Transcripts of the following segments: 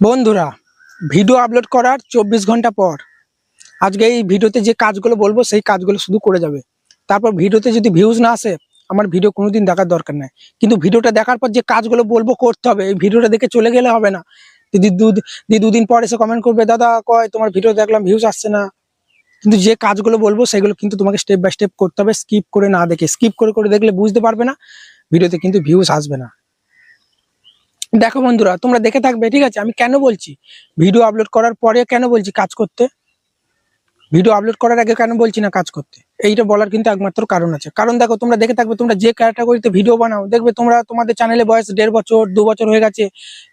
বন্ধুরা video upload করার চব্বিশ ঘণ্টা পর আজকে এই ভিডিওতে যে কাজগুলো বলব, সেই কাজগুলো শুধু করে যাবে। তারপর ভিডিওতে যদি ভিউজ না আসে, আমার ভিডিও কোনোদিন দেখার দরকার নাই। কিন্তু ভিডিওটা দেখার পর যে কাজগুলো বলব করতে হবে, এই ভিডিওটা দেখে চলে গেলে হবে না। দিদি দু দি দুদিন পর এসে কমেন্ট করবে, দাদা, কয়, তোমার ভিডিও দেখলাম ভিউজ আসছে না। কিন্তু যে কাজগুলো বলব, সেগুলো কিন্তু তোমাকে স্টেপ বাই স্টেপ করতে হবে। স্কিপ করে না দেখে স্কিপ করে করে দেখলে বুঝতে পারবে না। ভিডিওতে কিন্তু ভিউজ আসবে না। দেখো বন্ধুরা, তোমরা দেখে থাকবে, ঠিক আছে? আমি কেন বলছি? ভিডিও আপলোড করার পরে কেন বলছি কাজ করতে? ভিডিও আপলোড করার আগে কেন বলছি না কাজ করতে? এইটা বলার কিন্তু একমাত্র কারণ আছে। কারণ দেখো, তোমরা দেখে থাকবে, তোমরা যে ক্যাটাগরিতে ভিডিও বানাও, দেখবে তোমরা তোমাদের চ্যানেলে বয়স দেড় বছর, দু বছর হয়ে গেছে,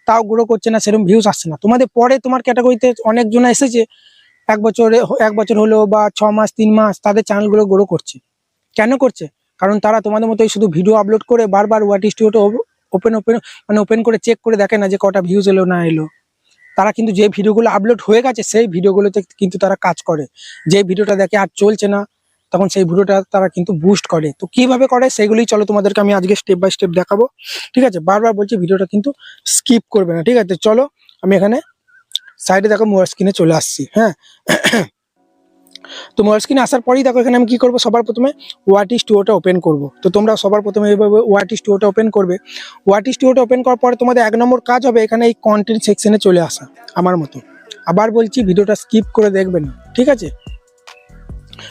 তাও গ্রো করছে না, সেরকম ভিউজ আসছে না। তোমাদের পরে তোমার ক্যাটাগরিতে অনেকজন এসেছে, এক বছরে এক বছর হলো বা ছ মাস, তিন মাস তাদের চ্যানেলগুলো গ্রো করছে। কেন করছে? কারণ তারা তোমাদের মতোই শুধু ভিডিও আপলোড করে বারবার ওয়াট স্টুডিওটা ওপেন ওপেন মানে ওপেন করে চেক করে দেখে না যে কটা ভিউজ এলো না এলো। তারা কিন্তু যে ভিডিওগুলো আপলোড হয়ে গেছে, সেই ভিডিওগুলোতে কিন্তু তারা কাজ করে। যে ভিডিওটা দেখে আর চলছে না, তখন সেই ভিডিওটা তারা কিন্তু বুস্ট করে। তো কীভাবে করে, সেগুলোই চলো তোমাদেরকে আমি আজকে স্টেপ বাই স্টেপ দেখাবো। ঠিক আছে? বারবার বলছি, ভিডিওটা কিন্তু স্কিপ করবে না। ঠিক আছে? চলো, আমি এখানে সাইডে দেখো মোবাইল স্ক্রিনে চলে আসছি। হ্যাঁ? তো মোবাইল স্ক্রিনে আসার পরেই দেখো এখানে আমি কি করব? সবার প্রথমে ওয়াট স্টুডিওটা ওপেন করব। তো তোমরা সবার প্রথমে এইভাবে ওয়াট স্টুডিওটা ওপেন করবে। ওয়াট স্টুডিওটা ওপেন করার পরে তোমাদের এক নম্বর কাজ হবে এখানে এই কন্টেন্ট সেকশনে চলে আসা, আমার মতো। আবার বলছি ভিডিওটা স্কিপ করে দেখবেন ঠিক আছে?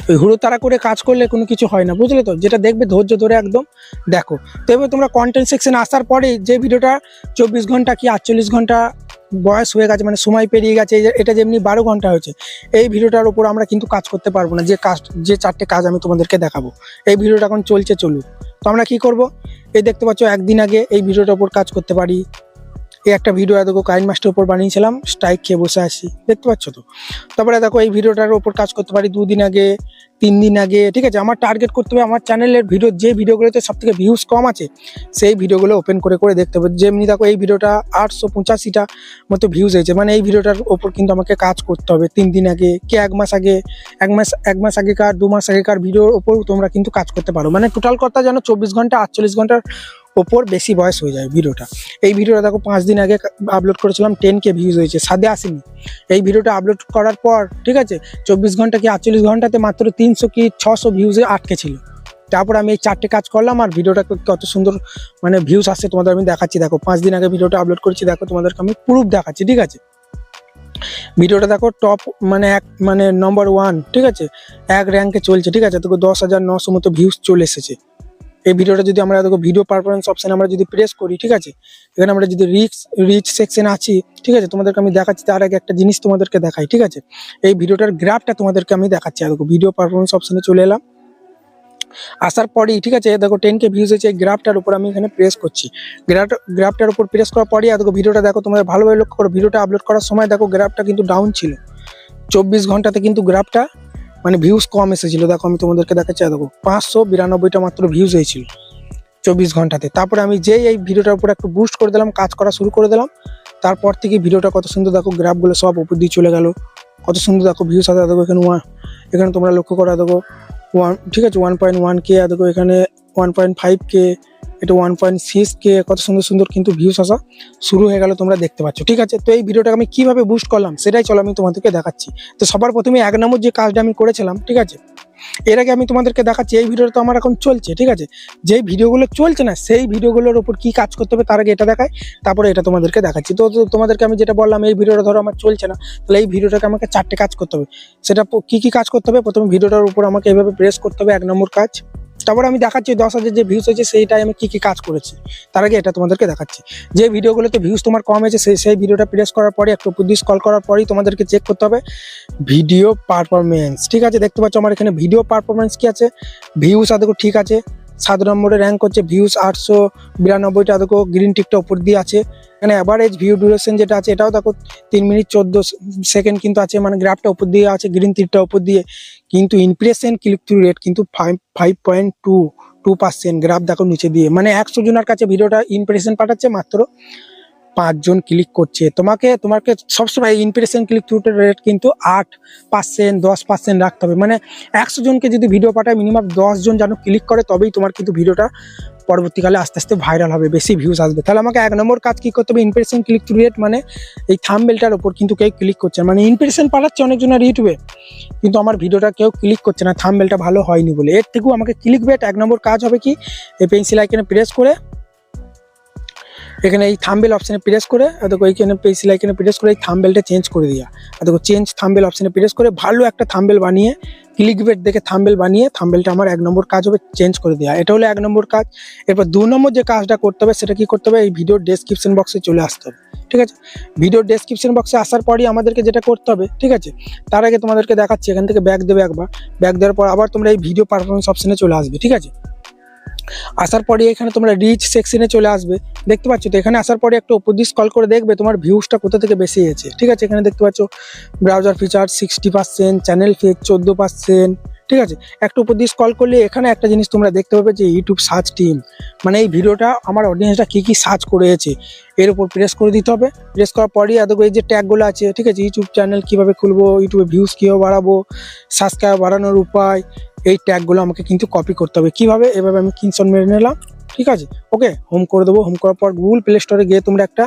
ওই হুড়ো তারা করে কাজ করলে কোনো কিছু হয় না, বুঝলে তো? যেটা দেখবে ধৈর্য ধরে একদম দেখো। তো এবার তোমরা কন্টেন্ট সেকশনে আসার পরে যে ভিডিওটা চব্বিশ ঘণ্টা কি আটচল্লিশ ঘণ্টা বয়স হয়ে গেছে মানে সময় পেরিয়ে গেছে এটা যেমনি বারো ঘণ্টা হয়েছে, এই ভিডিওটার উপর আমরা কিন্তু কাজ করতে পারব না। যে কাজ, যে চারটে কাজ আমি তোমাদেরকে দেখাবো, এই ভিডিওটা এখন চলছে, চলুক। তো আমরা কি করব? এই দেখতে পাচ্ছ, একদিন আগে এই ভিডিওটার উপর কাজ করতে পারি। এই একটা ভিডিও দেখো কাইন মাস্টার উপর বানিয়েছিলাম, স্ট্রাইক খেয়ে বসে আছি। দেখতে পাচ্ছ তো? তারপরে দেখো, এই ভিডিওটার উপর কাজ করতে পারি দুদিন আগে, তিন দিন আগে, ঠিক আছে? আমার টার্গেট করতে হবে, আমার চ্যানেলের ভিডিও যে ভিডিওগুলোতে সব থেকে ভিউজ কম আছে, সেই ভিডিওগুলো ওপেন করে করে দেখতে হবে। যেমনি দেখো, এই ভিডিওটা আটশো পঁচাশিটা মতো ভিউজ হয়েছে। মানে এই ভিডিওটার ওপর কিন্তু আমাকে কাজ করতে হবে তিন দিন আগে, কি এক মাস আগে, এক মাস এক মাস আগেকার, দু মাস আগেকার ভিডিওর ওপর তোমরা কিন্তু কাজ করতে পারো। মানে টোটাল কথা যেন চব্বিশ ঘণ্টা, আটচল্লিশ ঘণ্টার ওপর বেশি বয়স হয়ে যায় ভিডিওটা। এই ভিডিওটা দেখো, পাঁচ দিন আগে আপলোড করেছিলাম টেন কে ভিউজ হয়েছে, সাদে আসেনি। এই ভিডিওটা আপলোড করার পর, ঠিক আছে, চব্বিশ ঘণ্টা কি আটচল্লিশ ঘন্টাতে মাত্র তিনশো কি ছশো ভিউজে আটকে ছিল। তারপর আমি এই চারটে কাজ করলাম আর ভিডিওটা কত সুন্দর মানে ভিউজ আসছে তোমাদের আমি দেখাচ্ছি। দেখো, পাঁচ দিন আগে ভিডিওটা আপলোড করেছি, দেখো তোমাদেরকে আমি প্রুফ দেখাচ্ছি, ঠিক আছে? ভিডিওটা দেখো টপ মানে এক মানে নম্বর ওয়ান ঠিক আছে? এক র্যাঙ্কে চলছে, ঠিক আছে? তোকে দশ হাজার নশো মতো ভিউজ চলে এসেছে। এই ভিডিওটা যদি আমরা দেখো ভিডিও পারফরমেন্স অপশন আমরা যদি প্রেস করি, ঠিক আছে? এখানে আমরা যদি রিচ রিচ সেকশন আছি, ঠিক আছে? তোমাদেরকে আমি দেখাচ্ছি, তার আগে একটা জিনিস তোমাদেরকে দেখাই, ঠিক আছে? এই ভিডিওটার গ্রাফটা তোমাদেরকে আমি দেখাচ্ছি। দেখো ভিডিও পারফরমেন্স অপশানে চলে এলাম। আসার পরেই, ঠিক আছে? দেখো টেন কে ভিউজ হয়েছে, এই গ্রাফটার উপর আমি এখানে প্রেস করছি। গ্রাফ গ্রাফটার উপর প্রেস করার পরেই দেখো ভিডিওটা দেখো তোমাদের ভালোভাবে লক্ষ্য করো ভিডিওটা আপলোড করার সময় দেখো গ্রাফটা কিন্তু ডাউন ছিল। চব্বিশ ঘন্টাতে কিন্তু গ্রাফটা মানে ভিউজ কম এসেছিল। দেখো, আমি তোমাদেরকে দেখাচ্ছি দেখো, পাঁচশো বিরানব্বইটা মাত্র ভিউজ হয়েছিল চব্বিশ ঘন্টাতে। তারপরে আমি যেই এই ভিডিওটার উপর একটু বুস্ট করে দিলাম, কাজ করা শুরু করে দিলাম, তারপর থেকে ভিডিওটা কত সুন্দর, দেখো গ্রাফগুলো সব উপর দিয়ে চলে গেল। কত সুন্দর, দেখো ভিউজ আছে দেখো, এখানে ওয়ান এখানে তোমরা লক্ষ্য করা দেখো ওয়ান ঠিক আছে ওয়ান পয়েন্ট ওয়ান কে দেখো, এখানে ওয়ান পয়েন্ট ফাইভ কে এটা ওয়ান পয়েন্ট সিক্স কে কত সুন্দর সুন্দর কিন্তু ভিউস আসা শুরু হয়ে গেল, তোমরা দেখতে পাচ্ছ, ঠিক আছে? তো এই ভিডিওটা আমি কীভাবে বুস্ট করলাম, সেটাই চলো আমি তোমাদেরকে দেখাচ্ছি। তো সবার প্রথমে এক নম্বর যে কাজটা আমি করেছিলাম, ঠিক আছে? এর আগে আমি তোমাদেরকে দেখাচ্ছি, এই ভিডিওটা তো আমার এখন চলছে, ঠিক আছে? যেই ভিডিওগুলো চলছে না, সেই ভিডিওগুলোর উপর কি কাজ করতে হবে তার আগে এটা দেখায় তারপরে এটা তোমাদেরকে দেখাচ্ছি। তো তোমাদেরকে আমি যেটা বললাম, এই ভিডিওটা ধরো আমার চলছে না, তাহলে এই ভিডিওটাকে আমাকে চারটে কাজ করতে হবে। সেটা কি কি কাজ করতে হবে? প্রথমে ভিডিওটার উপর আমাকে এইভাবে প্রেস করতে হবে, এক নম্বর কাজ। তারপর আমি দেখাচ্ছি দশ হাজার যে ভিউস হয়েছে, সেইটাই আমি কি কি কাজ করেছি। তার আগে এটা তোমাদেরকে দেখাচ্ছি। যে ভিডিওগুলোতে ভিউস তোমার কম হয়েছে সেই সেই ভিডিওটা প্রেস করার পরে, একটু উপর কল করার পরেই তোমাদেরকে চেক করতে হবে। ভিডিও পারফরমেন্স ঠিক আছে? দেখতে পাচ্ছ আমার এখানে ভিডিও পারফরমেন্স কি আছে? ভিউস দেখো ঠিক আছে। সাত নম্বরে র্যাঙ্ক হচ্ছে ভিউস আটশো বিরানব্বইটা। দেখো গ্রিন টিকটা উপর দিয়ে আছে। এখানে অ্যাভারেজ ভিউ ডিউরেশন যেটা আছে, এটাও দেখো তিন মিনিট চোদ্দ সেকেন্ড কিন্তু আছে। মানে গ্রাফটা উপর দিয়ে আছে গ্রিন তীরটা উপর দিয়ে। কিন্তু ইমপ্রেশন ক্লিক থ্রু রেট কিন্তু five five point two two percent graph দেখো নিচে দিয়ে। মানে একশো জনের কাছে ভিডিওটা ইমপ্রেশন পাঠাচ্ছে মাত্র। পাঁচজন ক্লিক করছে। তোমাকে তোমাকে সবসময় ইমপ্রেশন ক্লিক থ্রুটের রেট কিন্তু আট পার্সেন্ট দশ পার্সেন্ট রাখতে হবে। মানে একশো জনকে যদি ভিডিও পাঠায় মিনিমাম দশজন যেন ক্লিক করে, তবেই তোমার কিন্তু ভিডিওটা পরবর্তীকালে আস্তে আস্তে ভাইরাল হবে, বেশি ভিউজ আসবে। তাহলে আমাকে এক নম্বর কাজ কি করতে হবে? ইমপ্রেশন ক্লিক থ্রু রেট মানে এই থাম্বেলটার ওপর কিন্তু কেউ ক্লিক করছে। মানে ইমপ্রেশন পাঠাচ্ছে অনেকজনের ইউটিউবে, কিন্তু আমার ভিডিওটা কেউ ক্লিক করছে না থাম্বেলটা ভালো হয়নি বলে। এর থেকেও আমাকে ক্লিক বেট এক নম্বর কাজ হবে কি? এই পেন্সিল আইকনে প্রেস করে এখানে এই থাম্বেল অপশানে প্রেস করে দেখো এইখানে পেন্সিল আইকনে প্রেস করে এই থাম্বেলটা চেঞ্জ করে আর দেখো চেঞ্জ থাম্বেল অপশানে প্রেস করে ভালো একটা থাম্বেল বানিয়ে ক্লিক বেট দেখে থাম্বেল বানিয়ে থাম্বেলটা আমার এক নম্বর কাজ হবে চেঞ্জ করে দেওয়া এটা হলো এক নম্বর কাজ। এরপর দু নম্বর যে কাজটা করতে হবে সেটা কি করতে হবে? এই ভিডিওর ডেসক্রিপশন বক্সে চলে আসতে হবে। ঠিক আছে? ভিডিওর ডেসক্রিপশন বক্সে আসার পরই আমাদেরকে যেটা করতে হবে, ঠিক আছে? তার আগে তোমাদেরকে দেখাচ্ছি, এখান থেকে ব্যাগ দেবে একবার। ব্যাগ দেওয়ার পর আবার তোমরা এই ভিডিও পারফরমেন্স অপশানে চলে আসবে, ঠিক আছে? আসার পরে এখানে তোমরা রিচ সেকশনে চলে আসবে। দেখতে পাচ্ছ তো, এখানে আসার পরে একটা উপর দিয়ে স্কল করে দেখবে তোমার ভিউজটা কোথা থেকে বেশি হয়েছে। ঠিক আছে, এখানে দেখতে পাচ্ছ browser feature sixty percent channel ফিচ চোদ্দ পার্সেন্ট ঠিক আছে? একটু উপর দিয়ে স্কল করলে এখানে একটা জিনিস তোমরা দেখতে পাবে যে ইউটিউব সার্চ টিম মানে এই ভিডিওটা আমার অডিয়েন্সটা কী কী সার্চ করেছে, এর উপর প্রেস করে দিতে হবে। প্রেস করার পরই এত এই যে ট্যাগগুলো আছে, ঠিক আছে? ইউটিউব চ্যানেল কীভাবে খুলবো ইউটিউবে ভিউজ কীভাবে বাড়াবো সাবস্ক্রাইব বাড়ানোর উপায় এই ট্যাগগুলো আমাকে কিন্তু কপি করতে হবে। কীভাবে? এভাবে আমি কিনসন মেরে নিলাম। ঠিক আছে? ওকে হোম করে দেবো। হোম করার পর গুগল প্লে স্টোরে গিয়ে তোমরা একটা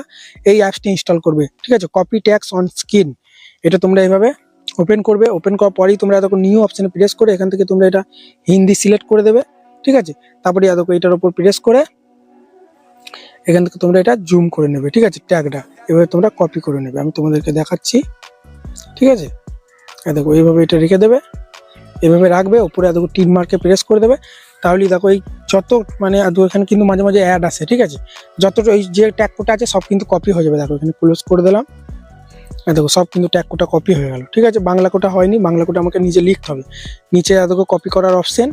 এই অ্যাপসটি ইনস্টল করবে। ঠিক আছে? কপি ট্যাক্স অন স্ক্রিন এটা তোমরা এইভাবে ওপেন করবে। ওপেন করার পরেই তোমরা দেখো নিউ অপশানে প্রেস করে এখান থেকে তোমরা এটা হিন্দি সিলেক্ট করে দেবে। ঠিক আছে? তারপরে দেখো এটার উপর প্রেস করে এখান থেকে তোমরা এটা জুম করে নেবে। ঠিক আছে? ট্যাগটা এভাবে তোমরা কপি করে নেবে। আমি তোমাদেরকে দেখাচ্ছি। ঠিক আছে? দেখো, এইভাবে এটা রেখে দেবে। এভাবে রাখবে ওপরে দেখো টিন মার্কে প্রেস করে দেবে। তাহলেই দেখো এই যত মানে এখানে কিন্তু মাঝে মাঝে অ্যাড আসে, ঠিক আছে? যতটা এই যে ট্যাগ কোটা আছে, সব কিন্তু কপি হয়ে যাবে। দেখো, এখানে ক্লোজ করে দিলাম। দেখো, সব কিন্তু ট্যাগ কোটা কপি হয়ে গেল, ঠিক আছে? বাংলা কোটা হয়নি, বাংলা কোটা আমাকে নিজে লিখতে হবে। নিচে দেখো কপি করার অপশন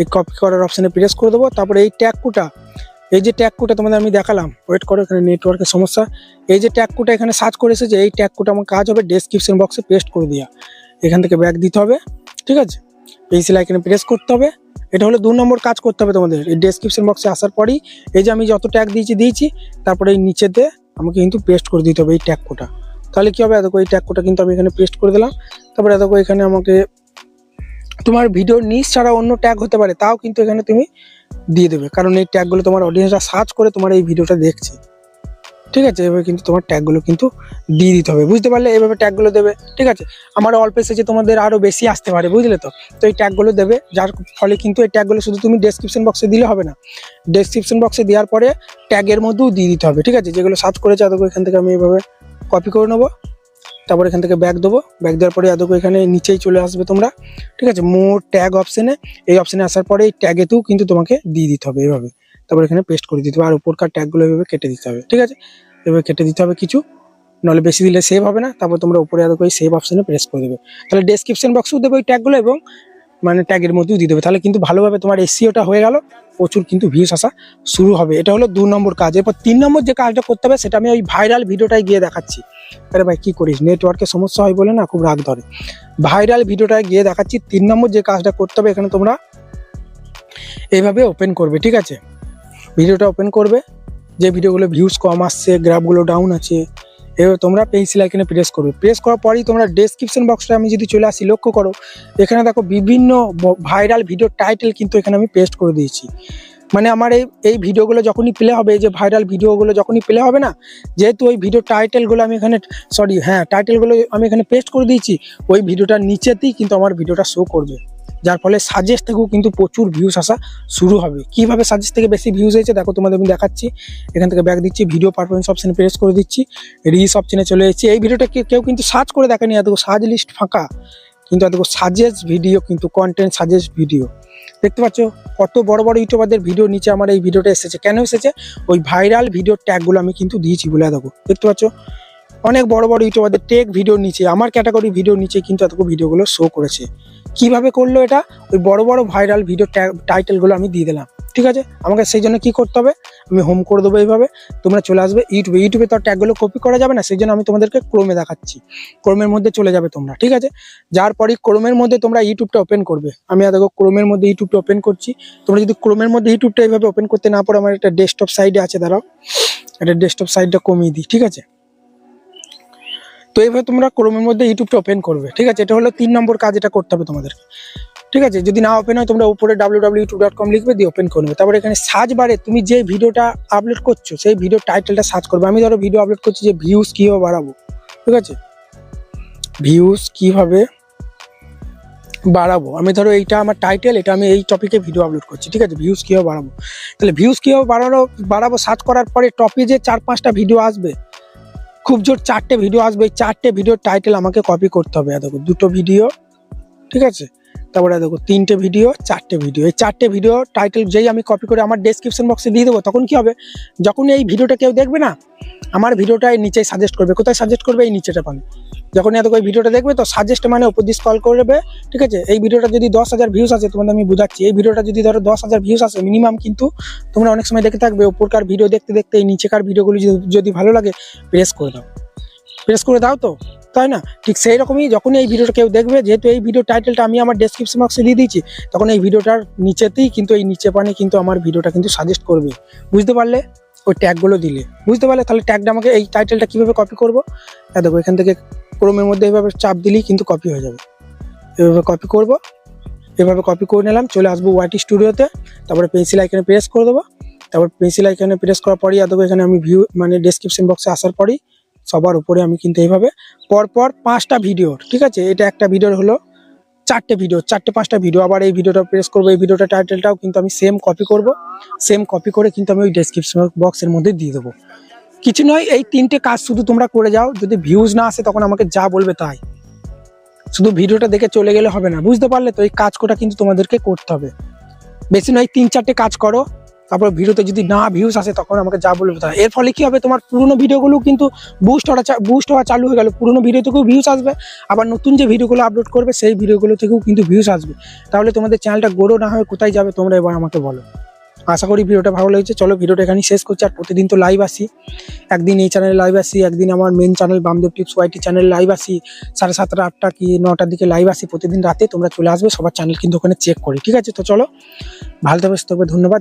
এই কপি করার অপশানে প্রেস করে দেবো। তারপরে এই ট্যাগ কোটা এই যে ট্যাগ কোটা তোমাদের আমি দেখালাম ওয়েট করো, এখানে নেটওয়ার্কের সমস্যা। এই যে ট্যাগ কোটা এখানে সার্চ করে এসেছে, এই ট্যাগ কোটা আমার কাজ হবে ডেসক্রিপশন বক্সে পেস্ট করে দেওয়া এখান থেকে ব্যাক দিতে হবে। ঠিক আছে? পেন্সিল আইকনে প্রেস করতে হবে। এটা হলো দু নম্বর কাজ করতে হবে তোমাদের। এই ডেসক্রিপশন বক্সে আসার পরেই এই যে আমি যত ট্যাগ দিয়েছি দিয়েছি, তারপরে এই নিচেতে আমাকে কিন্তু পেস্ট করে দিতে হবে এই ট্যাগ কোটা। তাহলে কী হবে? এত এই ট্যাগ কোটা কিন্তু আমি এখানে পেস্ট করে দিলাম। তারপরে দেখো এখানে আমাকে তোমার ভিডিওর নিচ ছাড়া অন্য ট্যাগ হতে পারে, তাও কিন্তু এখানে তুমি দিয়ে দেবে। কারণ এই ট্যাগগুলো তোমার অডিয়েন্সরা সার্চ করে তোমার এই ভিডিওটা দেখছে। ঠিক আছে? এভাবে কিন্তু তোমার ট্যাগগুলো কিন্তু দিয়ে দিতে হবে। বুঝতে পারলে? এভাবে ট্যাগগুলো দেবে। ঠিক আছে? আমার অল্প এসেছে তোমাদের আরও বেশি আসতে পারে, বুঝলে তো? তো এই ট্যাগগুলো দেবে। যার ফলে কিন্তু এই ট্যাগগুলো শুধু তুমি ডেসক্রিপশন বক্সে দিলে হবে না। ডেসক্রিপশন বক্সে দেওয়ার পরে ট্যাগের মধ্যেও দিয়ে দিতে হবে। ঠিক আছে? যেগুলো সার্চ করেছে আদৌ এখান থেকে আমি এভাবে কপি করে নেব। তারপর এখান থেকে ব্যাগ দেবো। ব্যাগ দেওয়ার পরে আদৌ এখানে নিচেই চলে আসবে তোমরা। ঠিক আছে? মোর ট্যাগ অপশানে এই অপশানে আসার পরে এই ট্যাগেতেও কিন্তু তোমাকে দিয়ে দিতে হবে এভাবে। তারপর এখানে পেস্ট করে দিতে হবে। আর উপরকার ট্যাগগুলো এভাবে কেটে দিতে হবে, ঠিক আছে? এভাবে কেটে দিতে হবে কিছু। নাহলে বেশি দিলে সেভ হবে না। তারপর তোমরা উপরে আদৌ ওই সেভ অপশানে প্রেস করে দেবে। তাহলে ডেসক্রিপশন বক্সেও দেবে ওই ট্যাগগুলো এবং মানে ট্যাগের মধ্যেও দিয়ে দেবে। তাহলে কিন্তু ভালোভাবে তোমার এসিওটা হয়ে গেল। প্রচুর কিন্তু ভিউস আসা শুরু হবে। এটা হলো দু নম্বর কাজ। এরপর তিন নম্বর যে কাজটা করতে হবে, সেটা আমি ওই ভাইরাল ভিডিওটায় গিয়ে দেখাচ্ছি। আরে ভাই, কী করিস? নেটওয়ার্কের সমস্যা হয় বলে না? খুব রাগ ধরে। ভাইরাল ভিডিওটায় গিয়ে দেখাচ্ছি। তিন নম্বর যে কাজটা করতে হবে, এখানে তোমরা এইভাবে ওপেন করবে, ঠিক আছে? ভিডিওটা ওপেন করবে। যে ভিডিওগুলো ভিউজ কম আসছে গ্রাফগুলো ডাউন আছে এবার তোমরা পেন্সিল আইকনে প্রেস করবে। প্রেস করার পরেই তোমরা ডেসক্রিপশন বক্সটা আমি যদি চলে আসি, লক্ষ্য করো, এখানে দেখো বিভিন্ন ভাইরাল ভিডিও টাইটেল কিন্তু এখানে আমি পেস্ট করে দিয়েছি। মানে আমার এই এই ভিডিওগুলো যখনই প্লে হবে, এই যে ভাইরাল ভিডিওগুলো যখনই প্লে হবে না, যেহেতু ওই ভিডিও টাইটেলগুলো আমি এখানে সরি হ্যাঁ টাইটেলগুলো আমি এখানে পেস্ট করে দিয়েছি, ওই ভিডিওটার নিচেতেই কিন্তু আমার ভিডিওটা শো করবে। যার ফলে সাজেস্ট থেকেও কিন্তু প্রচুর ভিউস আসা শুরু হবে। কীভাবে সাজেস্ট থেকে বেশি ভিউজ হয়েছে, দেখো তোমাদের আমি দেখাচ্ছি। এখান থেকে ব্যাক দিচ্ছি ভিডিও পারফরমেন্স অপশানে প্রেস করে দিচ্ছি রিস অপশানে চলে এসেছি। এই ভিডিওটা কেউ কিন্তু সার্চ করে দেখেনি এত সাজ লিস্ট ফাঁকা। কিন্তু এত সাজেস্ট ভিডিও কিন্তু কন্টেন্ট সাজেস্ট ভিডিও দেখতে পাচ্ছ, কত বড় বড় ইউটিউবারদের ভিডিও নিচে আমার এই ভিডিওটা এসেছে। কেন এসেছে? ওই ভাইরাল ভিডিও ট্যাগগুলো আমি কিন্তু দিয়েছি বলে দেখো। দেখতে পাচ্ছ অনেক বড় বড় ইউটিউবারদের টেক ভিডিওর নিচে, আমার ক্যাটাগরি ভিডিওর নিচে কিন্তু এতগুলো ভিডিওগুলো শো করেছে। কীভাবে করল এটা? ওই বড় বড় ভাইরাল ভিডিও টাইটেলগুলো আমি দিয়ে দিলাম, ঠিক আছে? আমাকে সেই জন্য কী করতে হবে? আমি হোম করে দেবো এইভাবে। তোমরা চলে আসবে, ইউটিউবে ইউটিউবে তো ট্যাগগুলো কপি করা যাবে না, সেই জন্য আমি তোমাদেরকে ক্রোমে দেখাচ্ছি। ক্রোমের মধ্যে চলে যাবে তোমরা, ঠিক আছে? যার পরই ক্রোমের মধ্যে তোমরা ইউটিউবটা ওপেন করবে। আমি দেখো ক্রোমের মধ্যে ইউটিউবটা ওপেন করছি। তোমরা যদি ক্রোমের মধ্যে ইউটিউবটা এইভাবে ওপেন করতে না পারো, আমার একটা ডেস্কটপ সাইডে আছে, দাঁড়াও। এটা ডেস্কটপ সাইডটা কমিয়ে দিই, ঠিক আছে? তো এইভাবে তোমরা ক্রোমের মধ্যে ইউটিউবটা ওপেন করবে, ঠিক আছে? এটা হলো তিন নম্বর কাজ এটা করতে হবে তোমাদেরকে, ঠিক আছে? যদি না ওপেন হয়, তোমরা উপরে ডাব্লিউ ইউটিউব ডট কম লিখবে, দিয়ে ওপেন করবে। তারপরে এখানে সার্চ বারে তুমি যে ভিডিওটা আপলোড করছ, সেই ভিডিও টাইটেলটা সার্চ করবে। আমি ধরো ভিডিও আপলোড করছি যে ভিউজ কীভাবে বাড়াবো, ঠিক আছে? ভিউজ কীভাবে বাড়াবো? আমি ধরো এইটা আমার টাইটেল এটা আমি এই টপিকে ভিডিও আপলোড করছি, ঠিক আছে? ভিউজ কীভাবে বাড়াবো? তাহলে ভিউজ কীভাবে বাড়ানো, বাড়াবো সার্চ করার পরে টপে যে চার পাঁচটা ভিডিও আসবে। খুব জোর চারটে ভিডিও আসবে, এই চারটে ভিডিওর টাইটেল আমাকে কপি করতে হবে। এত দুটো ভিডিও ঠিক আছে? তারপরে দেখো তিনটে ভিডিও চারটে ভিডিও এই চারটে ভিডিও টাইটেল যেই আমি কপি করে আমার ডেসক্রিপশন বক্সে দিয়ে দেবো, তখন কি হবে? যখন এই ভিডিওটা কেউ দেখবে না, আমার ভিডিওটা এই নিচে সাজেস্ট করবে। কোথায় সাজেস্ট করবে? এই নিচেটা পাবে। যখন এত ওই ভিডিওটা দেখবে, তো সাজেস্ট মানে উপর দিয়ে স্কল করবে, ঠিক আছে? এই ভিডিওটা যদি দশ হাজার ভিউস আছে তোমাদের আমি বুঝাচ্ছি, এই ভিডিওটা যদি ধরো দশ হাজার ভিউস আছে মিনিমাম কিন্তু তোমরা অনেক সময় দেখে থাকবে, উপরকার ভিডিও দেখতে দেখতে এই নিচেকার ভিডিওগুলি যদি ভালো লাগে প্রেস করে দাও। প্রেস করে দাও তো? তাই না? ঠিক সেই রকমই যখন এই ভিডিওটা কেউ দেখবে, যেহেতু এই ভিডিও টাইটেলটা আমি আমার ডেসক্রিপশন বক্সে দিয়ে দিয়েছি, তখন এই ভিডিওটার নিচেতেই কিন্তু এই নিচে পানে কিন্তু আমার ভিডিওটা কিন্তু সাজেস্ট করবে। বুঝতে পারলে? ওই ট্যাগগুলো দিলে। বুঝতে পারলে? তাহলে ট্যাগটা আমাকে এই টাইটেলটা কীভাবে কপি করব? দেখো, এখান থেকে ক্রোমের মধ্যে এভাবে চাপ দিলেই কিন্তু কপি হয়ে যাবে। এভাবে কপি করব। এভাবে কপি করে নিলাম, চলে আসব ওয়াইটি স্টুডিওতে তারপরে পেন্সিল আইকনে প্রেস করে দেবো। তারপর পেন্সিল আইকনে প্রেস করার পরই দেখো, এখানে আমি ভিউ মানে ডেসক্রিপশন বক্সে আসার পরই সবার উপরে আমি কিন্তু এইভাবে পরপর পাঁচটা ভিডিও ঠিক আছে? এটা একটা ভিডিওর হলো চারটে ভিডিও চারটে পাঁচটা ভিডিও আবার এই ভিডিওটা প্রেস করব, এই ভিডিওটা টাইটেলটাও কিন্তু আমি সেম কপি করব। সেম কপি করে কিন্তু আমি ওই ডেসক্রিপশন বক্সের মধ্যে দিয়ে দেবো। কিছু নয়, এই তিনটে কাজ শুধু তোমরা করে যাও। যদি ভিউজ না আসে, তখন আমাকে যা বলবে তাই। শুধু ভিডিওটা দেখে চলে গেলে হবে না, বুঝতে পারলে তো? এই কাজ কটা কিন্তু তোমাদেরকে করতে হবে। বেশি নয়, তিন চারটে কাজ করো। তারপর ভিডিওতে যদি না ভিউজ আসে তখন আমাকে যা বলবে তাই এর ফলে কি হবে? তোমার পুরনো ভিডিওগুলো কিন্তু বুস্ট হওয়া বুস্ট হওয়া চালু হয়ে গেল। পুরনো ভিডিও থেকেও ভিউজ আসবে। আবার নতুন যে ভিডিওগুলো আপলোড করবে সেই ভিডিওগুলো থেকেও কিন্তু ভিউজ আসবে। তাহলে তোমাদের চ্যানেলটা গ্রো না হয়ে কোথায় যাবে তোমরা এবার আমাকে বলো। আশা করি ভিডিওটা ভালো লেগেছে। চলো ভিডিওটা এখানেই শেষ করছি। আর প্রতিদিন তো লাইভ আসি। একদিন এই চ্যানেলে লাইভ আসি একদিন আমার main channel Bamdev tips YT channel live আসি। সাড়ে সাতটা আটটা কি নটার দিকে লাইভ আসি। প্রতিদিন রাতে তোমরা চলে আসবে। সবার চ্যানেল কিন্তু ওখানে চেক করি। ঠিক আছে? তো চলো ভালো থাকবে, ধন্যবাদ।